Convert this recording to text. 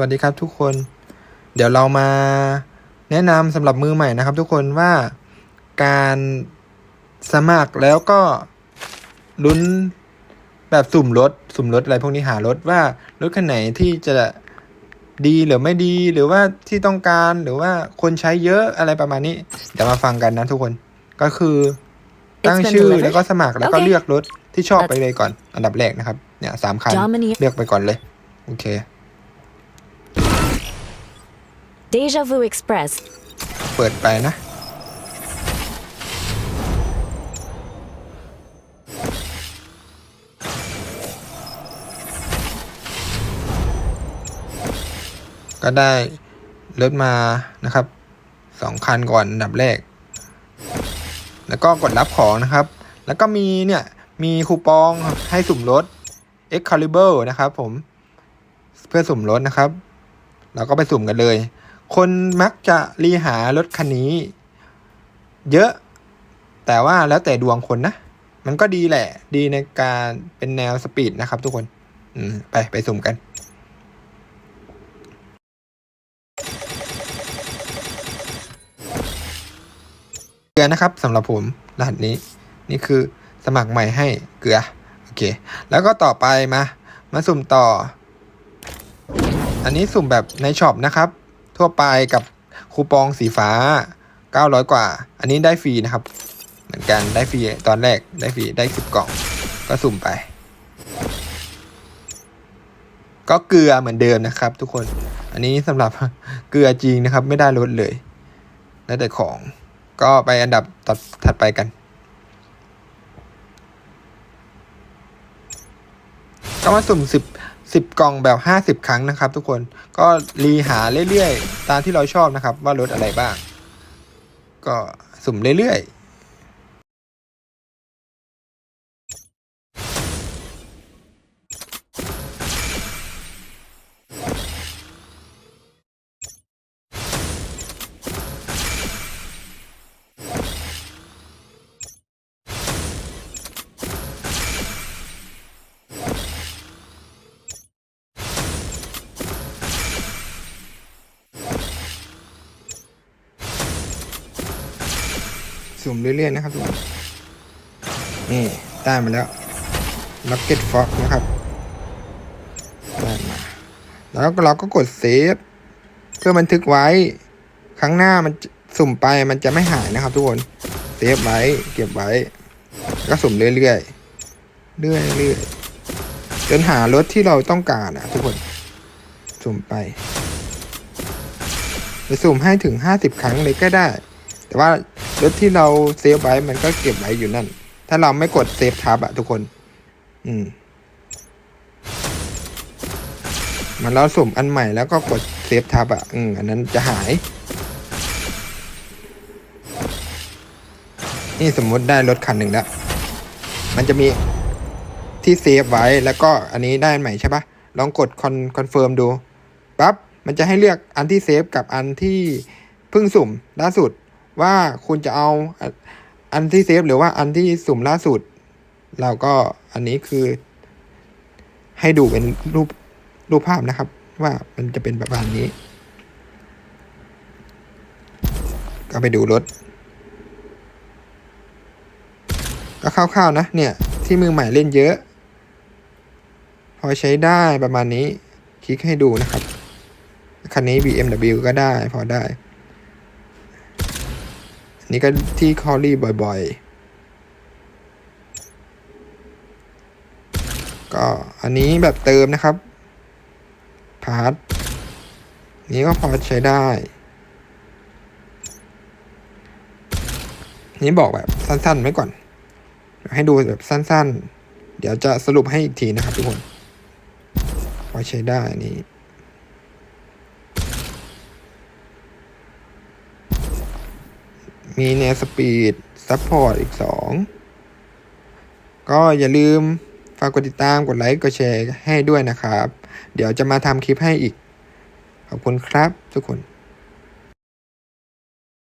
วัสดีครับทุกคน เดี๋ยวเรามาแนะนำสำหรับมือใหม่นะครับ ทุกคนว่าการสมัครแล้วก็ลุ้นแบบสุ่มรถสุ่มรถอะไรพวกนี้หารถว่ารถคันไหนที่จะดีหรือไม่ดีหรือว่าที่ต้องการหรือว่าคนใช้เยอะอะไรประมาณนี้เดี๋ยวมาฟังกันนะทุกคนก็คือตั้ง It's been ชื่อ delivered? แล้วก็สมัครแล้วก็ Okay. เลือกรถที่ชอบไปเลยก่อน อันดับแรกนะครับ เนี่ยสามคัน Domini เลือกไปก่อนเลย โอเค Deja Vu Express. เปิดไปนะ ก็ได้รถมานะครับสองคันก่อนอันดับแรก แล้วก็กดรับของนะครับ แล้วก็มีเนี่ยมีคูปองให้สุ่มรถ Excalibur นะครับผมเพื่อสุ่มรถนะครับ เราก็ไปสุ่มกันเลย คนมักจะรีหารถคันนี้ เยอะ แต่ว่าแล้วแต่ดวงคนนะ มันก็ดีแหละ ดีในการเป็นแนวสปีดนะครับทุกคนไปไปสุ่มกัน เกลือนะครับสำหรับผมรหัสนี้ นี่คือสมัครใหม่ให้เกลือ โอเค แล้วก็ต่อไปมา มาสุ่มต่อ อันนี้สุ่มแบบในช็อปนะครับ ทั่วไปกับคูปองสีฟ้า 900 กว่า อันนี้ได้ฟรีนะครับ เหมือนกันได้ฟรีตอนแรกได้ฟรีได้ 10 กล่อง ก็สุ่มไป ก็เกลือเหมือนเดิมนะครับ ทุกคนอันนี้สำหรับเกลือจริงนะครับ ไม่ได้ลดเลยแล้วแต่ของก็ไปอันดับตัดถัดไปกัน ก็มาสุ่มสิบ สิบกล่องแบบห้าสิบครั้งนะครับ ทุกคนก็รีหาเรื่อยๆ ตามที่เราชอบนะครับว่ารถอะไรบ้าง ก็สุ่มเรื่อยๆ สุ่มเรื่อยๆนะครับทุกคนนี่ได้มาแล้ว Rocket Fox นะครับได้มาแล้วเราก็กดเซฟเพื่อบันทึกไว้ ครั้งหน้ามันสุ่มไปมันจะไม่หายนะครับ ทุกคนเซฟไว้ เก็บไว้ ก็สุ่มเรื่อยๆเรื่อยๆจนหารถที่เราต้องการนะทุกคนสุ่มไปไปสุ่มให้ถึงห้าสิบครั้งเลยก็ได้ แต่ว่า รถที่เราเซฟไว้มันก็เก็บไว้อยู่นั่น ถ้าเราไม่กดเซฟทับอะทุกคน อืมมันเราสุ่มอันใหม่แล้วก็กดเซฟทับอะอืมอันนั้นจะหาย นี่สมมุติได้รถคันหนึ่งแล้ว มันจะมีที่เซฟไว้แล้วก็อันนี้ได้ใหม่ใช่ปะลองกดคอนคอนเฟิร์มดูปั๊บมันจะให้เลือกอันที่เซฟกับอันที่เพิ่งสุ่มล่าสุด ว่าคุณจะเอาอันที่เซฟหรือว่าอันที่สุ่มล่าสุด เราก็อันนี้คือ ให้ดูเป็นรูปรูปภาพนะครับ ว่ามันจะเป็นประมาณนี้ ก็ไปดูรถ ก็คร่าวๆนะ เนี่ย ที่มือใหม่เล่นเยอะ พอใช้ได้ประมาณนี้ คลิกให้ดูนะครับ คันนี้ BMW ก็ได้พอได้ นนี้ก็ที่คอรี่บ่อยๆ ก็อันนี้แบบเติมนะครับ พาร์ทนี้ก็พอใช้ได้ นี้บอกแบบสั้นๆไว้ก่อน ให้ดูแบบสั้นๆ เดี๋ยวจะสรุปให้อีกทีนะครับทุกคน พอใช้ได้อัน มีแนวสปีดซัพพอร์ตอีกสองก็อย่าลืมฝากกดติดตามกดไลค์กดแชร์ให้ด้วยนะครับ เดี๋ยวจะมาทำคลิปให้อีก ขอบคุณครับทุกคน